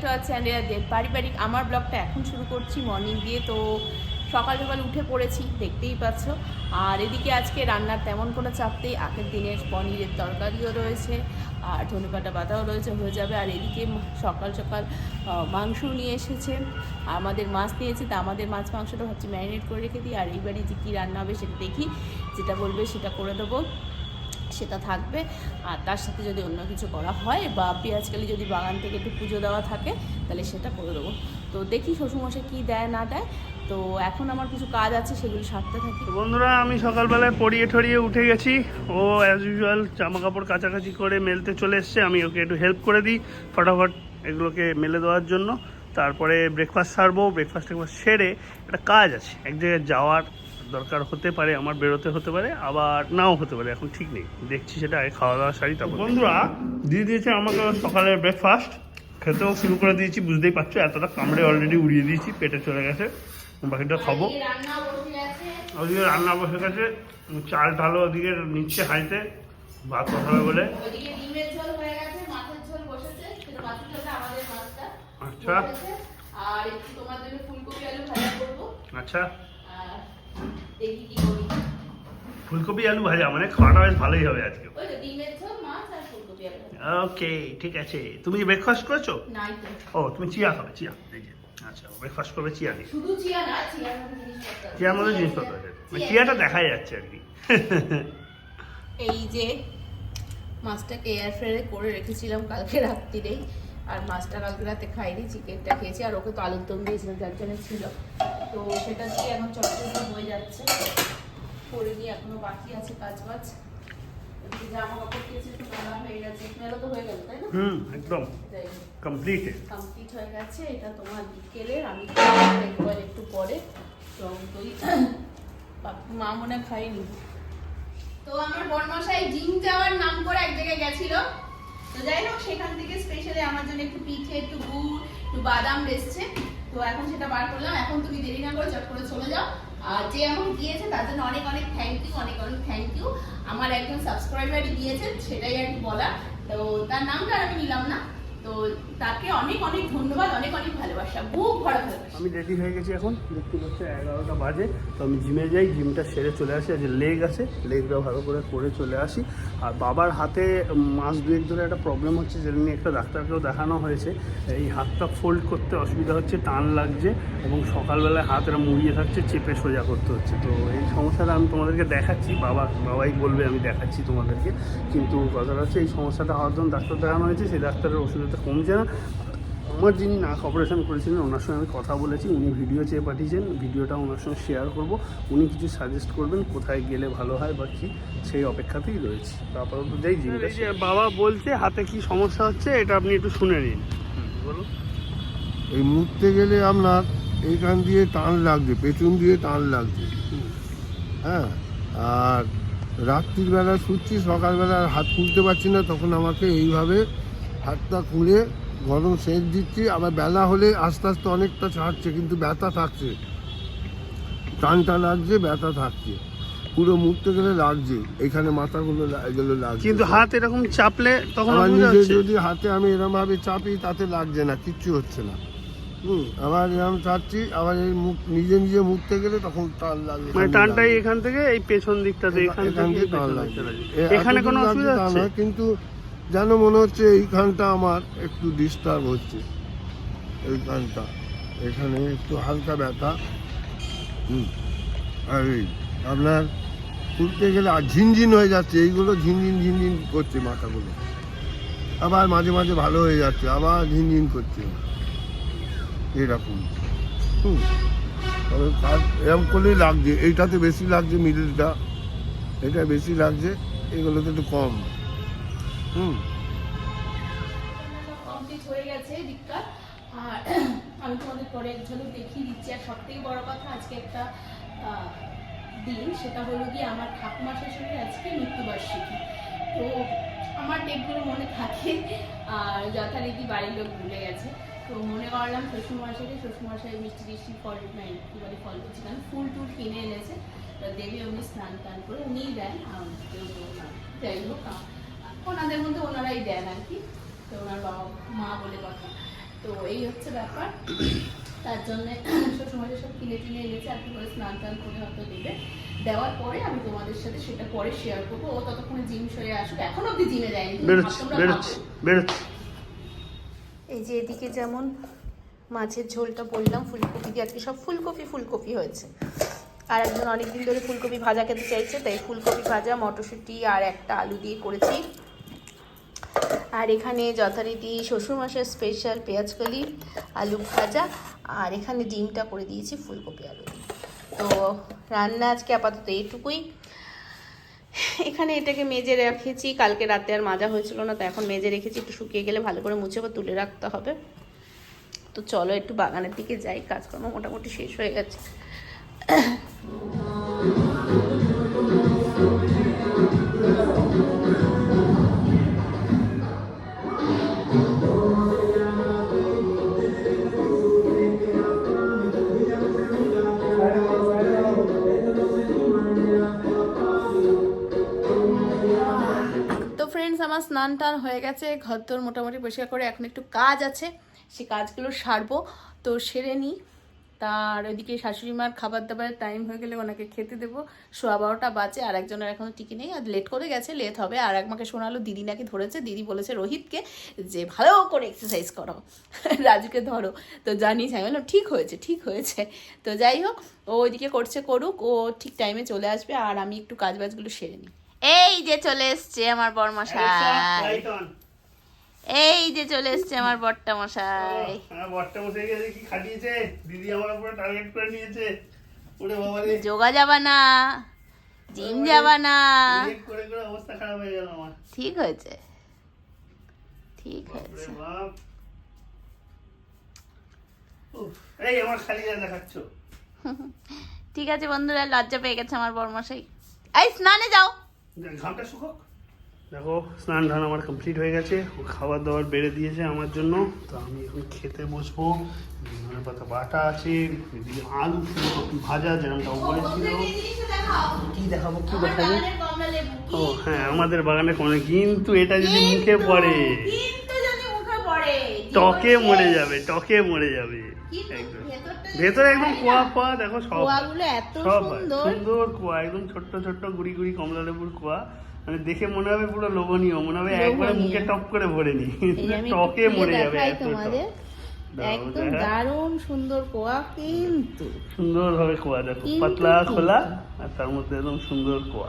Two আর channel পারিবারিক, আমার ব্লগটা এখন শুরু করছি মর্নিং দিয়ে, তো সকাল সকাল উঠে পড়েছি, দেখতেই পাচ্ছ। আর এদিকে আজকে রান্নার তেমন কোনো চাপ নেই, আগের দিনের পনিরের তরকারিও রয়েছে, আর ধনেপাতা পাতাও রয়েছে, হয়ে যাবে। আর এদিকে সকাল সকাল মাংস নিয়ে এসেছে। আমাদের মাছ নিয়েছে, তা আমাদের মাছ মাংসটা ভাবছি ম্যারিনেট করে রেখে দিই। আর এইবারে যে কী রান্না হবে সেটা দেখি, যেটা বলবে সেটা করে দেবো। সেটা থাকবে। আর তার সাথে যদি অন্য কিছু করা হয় বা পেঁয়াজকালি যদি বাগান থেকে একটু পুজো দেওয়া থাকে, তাহলে সেটা করে দেবো। তো দেখি শ্বশুরমশাই কী দেয়, না দেয়। তো এখন আমার কিছু কাজ আছে, সেগুলো সারতে থাকি। বন্ধুরা, আমি সকালবেলায় পড়িয়ে ঠরিয়ে উঠে গেছি। ও অ্যাজ ইউজুয়াল জামা কাপড় কাছাকাছি করে মেলতে চলে এসছে। আমি ওকে একটু হেল্প করে দিই ফটাফট এগুলোকে মেলে দেওয়ার জন্য। তারপরে ব্রেকফাস্ট সারবো। ব্রেকফাস্ট সেরে একটা কাজ আছে, এক জায়গায় যাওয়ার দরকার হতে পারে আমার বেরোতে হতে পারে আবার নাও হতে পারে এখন ঠিক নেই। দেখছি সেটা আগে খাওয়া দাওয়া সারি তারপর বন্ধুরা দিয়ে দিয়েছে আমাকে সকালের ব্রেকফাস্ট খেতেও শুরু করে দিয়েছি বুঝতেই পারছ এতটা কামড়ে অলরেডি উড়িয়ে দিয়েছি পেটে চলে গেছে। বাকিটা খাব। রান্না বসে আছে ওদিকে রান্না বসে গেছে চাল ঢালো ওদিকে নিচ্ছে হাঁড়িতে ভাত হবে বলে। ওইদিকে ডিমের ঝোল হয়ে গেছে মাছের ঝোল বসেছে সেটা মাছের ঝোলটা আমাদের মাছটা আচ্ছা। বসেছে। দেখি কি করি। ফুলকপি আলু ভাজা মানে খাওয়াটা বেশ ভালোই হবে আজকে। ওকে ঠিক আছে। তুমি ব্রেকফাস্ট করেছ? তো। ও তুমি চিয়া খাবে চিয়া। আচ্ছা ব্রেকফাস্ট করবে চিয়া দিয়ে। শুধু চিয়া না চিয়ার মধ্যে জিনিসপত্র আছে। চিয়ার মধ্যে জিনিসপত্র আছে। মানে চিয়াটা দেখা যাচ্ছে আর কি। এই যে মাছটাকে এয়ার ফ্রায়ারে করে রেখেছিলাম কালকে রাত্রিরেই। আর মাছটা কালকে রাতে খাইনি চিকেনটা খেয়েছি। আর ওকে তো আলুর দম দিয়েছিলাম যার জন্য ছিল। তো সেটা দিয়ে এখন চটচটে হয়ে যাচ্ছে। করে নিয়ে এখনও বাকি আছে কাজ বাজ জামা কাপড় মেলা হয়ে গেছে। মেলা তো হয়ে গেল তাই না? হুম একদম। এটাই কমপ্লিটেড কমপ্লিট হয়ে গেছে। এটা তোমার বিকেলের আমি একবার একটু পরে। টক দই। মা মনে খাইনি তো আমার বর্মশাই জিম যাওয়ার নাম করে এক জায়গায় গেছিল। তো যাই হোক সেখান থেকে স্পেশালি আমার জন্য একটু পিঠে একটু গুড় একটু বাদাম বেসছে তো এখন সেটা বার করলাম। এখন তুমি দেরি না করে চট করে চলে যাও। আর যে এখন গিয়েছে, তার জন্য অনেক অনেক থ্যাংক ইউ অনেক অনেক থ্যাংক ইউ আমার একজন সাবস্ক্রাইবারই দিয়েছে সেটাই আর কি বলা তো তার নামটা আমি নিলাম না। তো তাকে অনেক অনেক ধন্যবাদ, অনেক অনেক আমি রেডি হয়ে গেছি এখন, দেখতে পাচ্ছি এগারোটা বাজে, তো আমি জিমে যাই জিমটা সেরে চলে আসি আর যে লেগ আছে লেগটা ভালো করে করে চলে আসি। আর বাবার হাতে মাস দুয়েক ধরে একটা প্রবলেম হচ্ছে যেটা নিয়ে একটা ডাক্তারকেও দেখানো হয়েছে। এই হাতটা ফোল্ড করতে অসুবিধা হচ্ছে, টান লাগছে, এবং সকালবেলায় হাত এরা মুড়িয়ে থাকছে, চেপে সোজা করতে হচ্ছে। তো এই সমস্যাটা আমি তোমাদেরকে দেখাচ্ছি, বাবা, বাবাই বলবে, আমি দেখাচ্ছি তোমাদেরকে। কিন্তু কথাটা হচ্ছে, এই সমস্যাটা হওয়ার জন্য ডাক্তার দেখানো হয়েছে, সেই ডাক্তারের ওষুধটা কমছে না। আমার যিনি নাক অপারেশন করেছিলেন ওনার সঙ্গে আমি কথা বলেছি উনি ভিডিও চেয়ে পাঠিয়েছেন ভিডিওটা ওনার সঙ্গে শেয়ার করব। উনি কিছু সাজেস্ট করবেন কোথায় গেলে ভালো হয় বা কি সেই অপেক্ষাতেই রয়েছি। তারপর যাই জিনিস বাবা বলছে হাতে কি সমস্যা হচ্ছে এটা আপনি একটু শুনে নিন। বলুন। এই মুহূর্তে গেলে আপনার এইখান দিয়ে টান লাগছে পেছন দিয়ে টান লাগছে। হ্যাঁ আর রাত্রির বেলা শুচ্ছি সকালবেলা আর হাত খুলতে পারছি না তখন আমাকে এইভাবে হাতটা খুলে গরম সেঁক দিচ্ছি আবার বেলা হলে আস্তে আস্তে অনেকটা ছাড়ছে কিন্তু ব্যথা থাকছে। টানটা লাগছে ব্যথা থাকছে। পুরো মুড়তে গেলে লাগছে এখানে মাথাগুলো এগুলো লাগছে। কিন্তু হাত এরকম চাপলে তখন আমার নিজে যদি হাতে আমি এরকম ভাবে চাপি তাতে লাগছে না কিচ্ছু হচ্ছে না। হুম আবার এরকম চাচ্ছি আবার এই মুখ নিজে নিজে মুখতে গেলে তখন টান লাগে মানে টানটাই এখান থেকে এই পেছন দিকটাতে এখান থেকে টান লাগে। এখানে কোনো অসুবিধা হচ্ছে? কিন্তু যেন মনে হচ্ছে এইখানটা আমার একটু ডিস্টার্ব হচ্ছে। এইখানটা। এখানে একটু হালকা ব্যথা। হুম। আর এই আপনার খুলতে গেলে আর ঝিনঝিন হয়ে যাচ্ছে। এইগুলো ঝিনঝিন ঝিনঝিন করছে মাথাগুলো। আবার মাঝে মাঝে ভালো হয়ে যাচ্ছে, আবার ঝিনঝিন করছে। এরকম। হুম। তবে কাজ এরকম করলেই লাগছে। এইটাতে বেশি লাগছে মিডিলটা এটা বেশি লাগছে। এগুলোতে একটু কম। কমপ্লিট হয়ে গেছে দিকটা। আর আমি তোমাদের পরে এক ঝলক দেখিয়ে দিচ্ছি। আর সব থেকে বড় কথা, আজকে একটা দিন, সেটা হলো গিয়ে আমার ঠাকুমা শাশুড়ির আজকে মৃত্যুবার্ষিকী। তো আমার ডেটগুলো মনে থাকে, আর যথারীতি বাড়ির লোক ভুলে গেছে। তো মনে করলাম শ্বশুরমশাইকে, শ্বশুরমশাই মিষ্টি টিষ্টি ফল নাই কী বলে, ফল বলছি কারণ ফুল টুল কিনে এনেছে। তো দেবী উনি স্নান টান করে উনিই দেন। যাই হোক ওনাদের মধ্যে ওনারাই দেন আর কি। তো ওনার বাবা মা বলে কথা। তো এই হচ্ছে ব্যাপার। তার জন্য শ্বশুরমশাই সব কিনে টিনে এনেছে আর কি করে স্নান টান করে হয়তো দেবে। দেওয়ার পরে আমি তোমাদের সাথে সেটা পরে শেয়ার করব। ও ততক্ষণে জিম সরে আসুক। এখন অব্দি জিমে যায়নি। এই যে এদিকে যেমন মাছের ঝোলটা বললাম ফুলকপি দিয়ে আজকে সব ফুলকপি ফুলকপি হয়েছে। আর একজন অনেকদিন ধরে ফুলকপি ভাজা খেতে চাইছে তাই ফুলকপি ভাজা মটরশুঁটি আর একটা আলু দিয়ে করেছি। আর এখানে যথারীতি শ্বশুরমশাই স্পেশাল পেঁয়াজকলি আলু ভাজা, আর এখানে ডিমটা করে দিয়েছি ফুলকপি আলু তো রান্না আজকে আপাতত এইটুকুই। এখানে এটাকে মেজে রেখেছি, কালকে রাতে আর মাজা হয়েছিল না, তো এখন মেজে রেখেছি, একটু শুকিয়ে গেলে ভালো করে মুছে বা তুলে রাখতে হবে। তো চলো একটু বাগানের দিকে যাই, কাজকর্ম মোটামুটি শেষ হয়ে গেছে। স্নান টান হয়ে গেছে ঘর তোর মোটামুটি পরিষ্কার করে এখন একটু কাজ আছে, সে কাজগুলো সারবো। তো সেরে নিই। তার ওইদিকে শাশুড়ি মার খাবার দাবারের টাইম হয়ে গেলে ওনাকে খেতে দেবো। সোয়া বারোটা বাজে, আর একজনের এখনও টিকি নেই। আর লেট করে গেছে লেট হবে। আর এক মাকে শোনালো, দিদি নাকি ধরেছে? দিদি বলেছে রোহিতকে যে ভালো করে এক্সারসাইজ করো। রাজুকে ধরো। তো জানিস আমি বললাম, ঠিক হয়েছে ঠিক হয়েছে। তো যাই হোক, ও ওইদিকে করছে করুক, ও ঠিক টাইমে চলে আসবে। আর আমি একটু কাজ বাজগুলো সেরে নিই। এই যে চলে এসছে আমার বরমশাই। এই যে চলে এসছে আমার বট্টা মশাই বট্টা গেছে কি খাটিয়েছে? দিদি আমার উপরে টার্গেট করে নিয়েছে। ওরে বাবা রে। যোগা যাবা না জিম যাবা না। করে করে অবস্থা খারাপ হয়ে গেল আমার। ঠিক হয়েছে। ঠিক হয়েছে। উফ, এই আমার খালি গায়ে দেখাচ্ছ। ঠিক আছে বন্ধুরা লজ্জা পেয়ে গেছে আমার বরমশাই। এই স্নানে যাও। ঘামটা শুকোক দেখো স্নান ধান আমার কমপ্লিট হয়ে গেছে। ও খাবার দাবার বেড়ে দিয়েছে আমার জন্য। তো আমি এখন খেতে বসবো। ধনে পাতা বাটা আছে এদিকে আলু ফুলকপি ভাজা যেরকমটা বলেছিল। কি দেখাবো কি দেখাবো? ও হ্যাঁ আমাদের বাগানে কোনো কিন্তু এটা যদি মুখে পড়ে কিন্তু যদি মুখে পড়ে টকে মরে যাবে টকে মরে যাবে। ভেতরে একদম কোয়া কোয়া দেখো সব। এত সব সুন্দর। কোয়া একদম ছোট্ট ছোট্ট গুড়ি গুড়ি কমলা লেবুর কোয়া। মানে দেখে মনে হবে পুরো লোভনীয় মনে হবে একবারে মুখে টপ করে ভরে নি। টকে মরে যাবে। একদম দারুণ সুন্দর কোয়া কিন্তু সুন্দর ভাবে কোয়া দেখো পাতলা খোলা আর তার মধ্যে একদম সুন্দর কোয়া।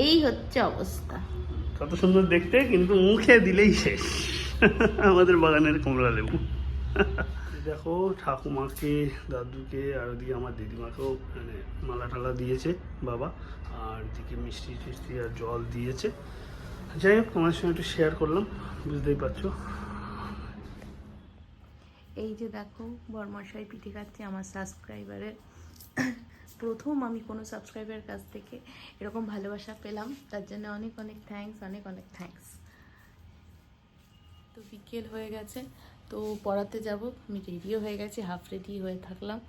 এই হচ্ছে অবস্থা। কত সুন্দর দেখতে কিন্তু মুখে দিলেই শেষ। আমাদের বাগানের কমলা লেবু। দেখো ঠাকুমাকে দাদুকে আর ওদিকে আমার দিদিমাকেও মানে মালা টালা দিয়েছে বাবা আর এদিকে মিষ্টি টিষ্টি আর জল দিয়েছে। যাই হোক তোমার সঙ্গে একটু শেয়ার করলাম বুঝতেই পারছ। এই যে দেখো বরমশাই পিঠে খাচ্ছে আমার সাবস্ক্রাইবারের প্রথম আমি কোনো সাবস্ক্রাইবারের কাছ থেকে এরকম ভালোবাসা পেলাম তার জন্য অনেক অনেক থ্যাঙ্কস অনেক অনেক থ্যাঙ্কস তো বিকেল হয়ে গেছে। তো পড়াতে যাব। আমি রেডিও হয়ে গেছি হাফ রেডি হয়ে থাকলাম।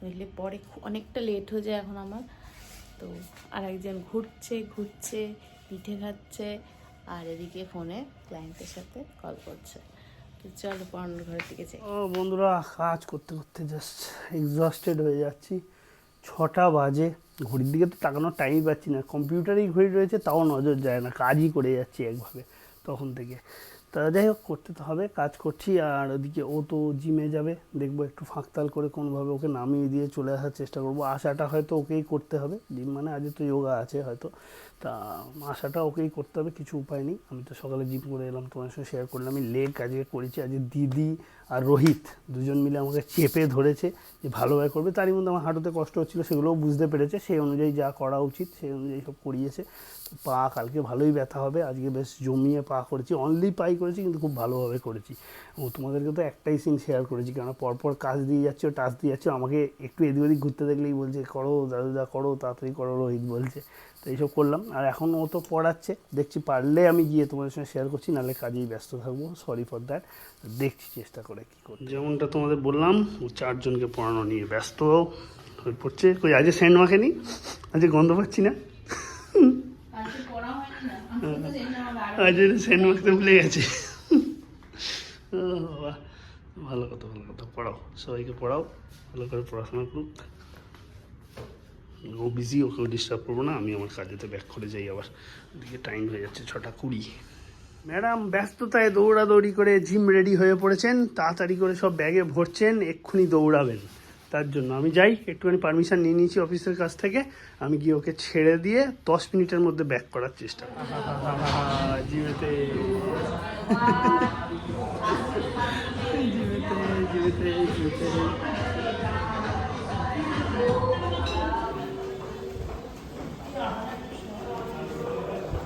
নইলে পরে অনেকটা লেট হয়ে যায় এখন আমার। তো আর একজন ঘুরছে ঘুরছে, পিঠে খাচ্ছে, আর এদিকে ফোনে ক্লায়েন্টের সাথে কল করছে। তো চলো পড়ানোর ঘরের দিকে যাই। ও বন্ধুরা, কাজ করতে করতে জাস্ট এক্সস্টেড হয়ে যাচ্ছি। ছটা বাজে। ঘড়ির দিকে তো তাকানোর টাইমই পাচ্ছি না। কম্পিউটারেই ঘড়ি রয়েছে, তাও নজর যায় না। কাজই করে যাচ্ছি একভাবে তখন থেকে। তা যাই হোক, করতে তো হবে, কাজ করছি, আর ওদিকে ও তো জিমে যাবে, দেখব একটু ফাঁকতাল করে কোনোভাবে ওকে নামিয়ে দিয়ে চলে আসার চেষ্টা করব। আশাটা হয়তো ওকেই করতে হবে জিম মানে আজ তো যোগা আছে হয়তো, তা আশাটা ওকেই করতে হবে, কিছু উপায় নেই। আমি তো সকালে জিম করে এলাম, তোমার সঙ্গে শেয়ার করলাম, আমি লেগ আজকে করেছি, আজকে দিদি আর রোহিত দুজন মিলে আমাকে চেপে ধরেছে যে ভালোভাবে করবে। তারই মধ্যে আমার হাঁটুতে কষ্ট হচ্ছিল, সেগুলোও বুঝতে পেরেছে। সেই অনুযায়ী যা করা উচিত, সেই অনুযায়ী সব করিয়েছে। পা কালকে ভালোই ব্যথা হবে, আজকে বেশ জমিয়ে পা করেছি। অনলি পাই করেছি, কিন্তু খুব ভালোভাবে করেছি। ও তোমাদেরকে তো একটাই সিন শেয়ার করেছি কেন পরপর কাজ দিয়ে যাচ্ছে, টাচ দিয়ে যাচ্ছে। আমাকে একটু এদিক ওদিক ঘুরতে দেখলেই বলছে, করো দাদুদা করো, তাড়াতাড়ি করো, রোহিত বলছে। তো এইসব করলাম। আর এখন ও তো পড়াচ্ছে দেখছি পারলে আমি গিয়ে তোমাদের সঙ্গে শেয়ার করছি নাহলে কাজেই ব্যস্ত থাকব। সরি ফর দ্যাট দেখছি চেষ্টা করে কী করতে যেমনটা তোমাদের বললাম ও চারজনকে পড়ানো নিয়ে ব্যস্ত হয়ে পড়ছে। কই আজকে সেন্ট মাখেনি? আজকে গন্ধ পাচ্ছি না? আজকে সেন্ট মাখতে ভুলে গেছে। ভালো কথা ভালো কথা। পড়াও সবাইকে পড়াও ভালো করে পড়াশোনা করুক। ও বিজি ওকেও ডিস্টার্ব করব না, আমি আমার কাজেতে ব্যাক করে যাই আবার। ওদিকে টাইম হয়ে যাচ্ছে ছটা কুড়ি। ম্যাডাম, ব্যস্ততায় দৌড়াদৌড়ি করে জিম রেডি হয়ে পড়েছেন, তাড়াতাড়ি করে সব ব্যাগে ভরছেন, এক্ষুনি দৌড়াবেন। তার জন্য আমি যাই, একটুখানি পারমিশন নিয়ে নিয়েছি অফিসের কাছ থেকে, আমি গিয়ে ওকে ছেড়ে দিয়ে দশ মিনিটের মধ্যে ব্যাক করার চেষ্টা করি। জিমেতে জিমেতে জিমেতে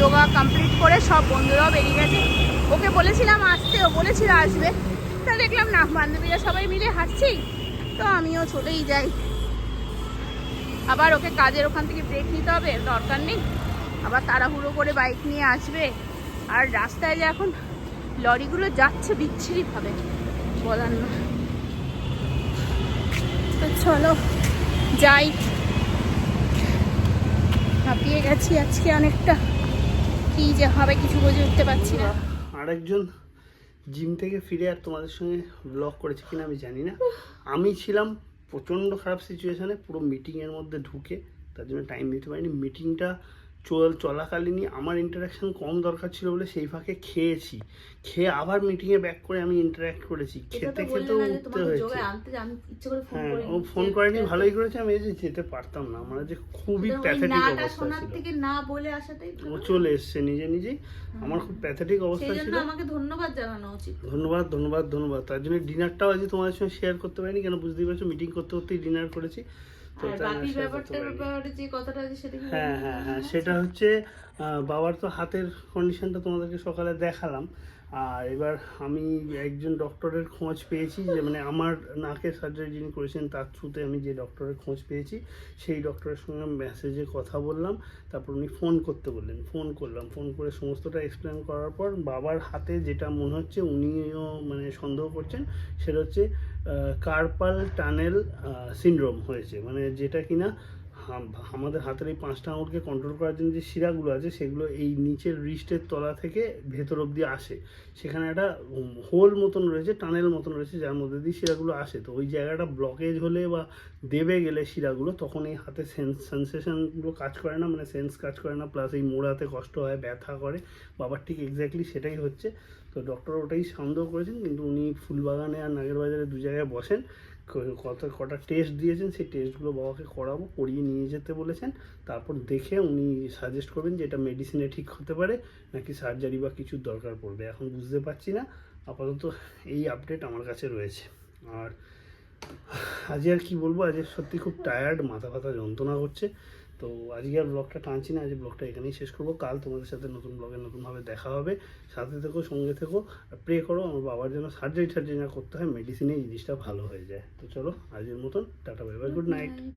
যোগা কমপ্লিট করে সব বন্ধুরাও বেরিয়ে গেছে। ওকে বলেছিলাম আসতে, ও বলেছিল আসবে। তা দেখলাম না, বান্ধবীরা সবাই মিলে হাসছি তো আমিও চলেই যাই। আবার ওকে কাজের ওখান থেকে ব্রেক নিতে হবে দরকার নেই। আবার তাড়াহুড়ো করে বাইক নিয়ে আসবে। আর রাস্তায় যে এখন লরিগুলো যাচ্ছে বিচ্ছিরিভাবে, বলার না। তো চলো, যাই। হাঁপিয়ে গেছি আজকে অনেকটা। কি যে হবে কিছু বুঝে উঠতে পারছি না। আরেকজন জিম থেকে ফিরে আর তোমাদের সঙ্গে ব্লগ করেছে কিনা আমি জানি না। আমি ছিলাম প্রচণ্ড খারাপ সিচুয়েশানে পুরো মিটিংয়ের মধ্যে ঢুকে, তার জন্য টাইম দিতে পারিনি। মিটিংটা চল চলাকালীনই আমার ইন্টারাকশন কম দরকার ছিল বলে সেই ফাঁকে খেয়েছি। খেয়ে আবার মিটিংয়ে ব্যাক করে আমি ইন্টারাক্ট করেছি। খেতে খেতেও উঠতে হয়েছে। হ্যাঁ ও ফোন করেনি ভালোই করেছে আমি এই যে যেতে পারতাম না। আমার যে খুবই প্যাথেটিক অবস্থা ছিল। থেকে না বলে আসাটাই ও চলে এসছে নিজে নিজেই। আমার খুব প্যাথেটিক অবস্থা ছিল। আমাকে ধন্যবাদ জানানো উচিত। ধন্যবাদ ধন্যবাদ ধন্যবাদ। তার জন্য ডিনারটাও আজ তোমাদের সঙ্গে শেয়ার করতে পারিনি কেন বুঝতেই পারছ মিটিং করতে করতেই ডিনার করেছি। তো আর তাই বাকি share করতে ব্যাপারটার পারিনি। ব্যাপারে যে কথাটা আছে সেটা হ্যাঁ হ্যাঁ হ্যাঁ সেটা হচ্ছে আহ, বাবার তো হাতের কন্ডিশনটা তোমাদেরকে সকালে দেখালাম আর এবার আমি একজন ডক্টরের খোঁজ পেয়েছি যে মানে আমার নাকের সার্জারি যিনি করেছেন, তার থ্রুতে আমি যে ডক্টরের খোঁজ পেয়েছি, সেই ডক্টরের সঙ্গে মেসেজে কথা বললাম। তারপর উনি ফোন করতে বললেন ফোন করলাম। ফোন করে সমস্তটা এক্সপ্লেন করার পর বাবার হাতে যেটা মনে হচ্ছে উনিও মানে সন্দেহ করছেন, সেটা হচ্ছে কার্পাল টানেল সিন্ড্রোম হয়েছে। মানে যেটা কিনা আমাদের হাতের এই পাঁচটা আঙুলকে কন্ট্রোল করার জন্য যে শিরাগুলো আছে, সেগুলো এই নিচের রিস্টের তলা থেকে ভেতর অবধি আসে। সেখানে একটা হোল মতন রয়েছে টানেল মতন রয়েছে, যার মধ্যে দিয়ে শিরাগুলো আসে। তো ওই জায়গাটা ব্লকেজ হলে বা দেবে গেলে শিরাগুলো, তখন এই হাতে সেন্স সেন্সেশনগুলো কাজ করে না মানে সেন্স কাজ করে না প্লাস এই মোড়াতে কষ্ট হয়, ব্যথা করে। বাবার ঠিক এক্স্যাক্টলি সেটাই হচ্ছে। তো ডক্টর ওটাই সন্দেহ করেছেন, কিন্তু উনি ফুলবাগানে আর নাগের বাজারে দু জায়গায় বসেন। কত কটা টেস্ট দিয়েছেন, সেই টেস্টগুলো বাবাকে করাবো, করিয়ে নিয়ে যেতে বলেছেন। তারপর দেখে উনি সাজেস্ট করবেন যে এটা মেডিসিনে ঠিক হতে পারে, নাকি সার্জারি বা কিছু দরকার পড়বে। এখন বুঝতে পারছি না। আপাতত এই আপডেট আমার কাছে রয়েছে। আর আজ আর কি বলব, আজ সত্যি খুব টায়ার্ড মাথা ব্যথা যন্ত্রণা করছে। তো আজকে আর ব্লগটা টানছি না, আজ ব্লগটা এখানেই শেষ করব। কাল তোমাদের সাথে নতুন ব্লগে নতুনভাবে দেখা হবে। সাথে থেকো, সঙ্গে থেকো, আর প্রে করো, আমার বাবার জন্য সার্জারি টার্জারি না করতে হয় মেডিসিনে জিনিসটা ভালো হয়ে যায়। তো চলো, আজকের মতন, tata bye bye good night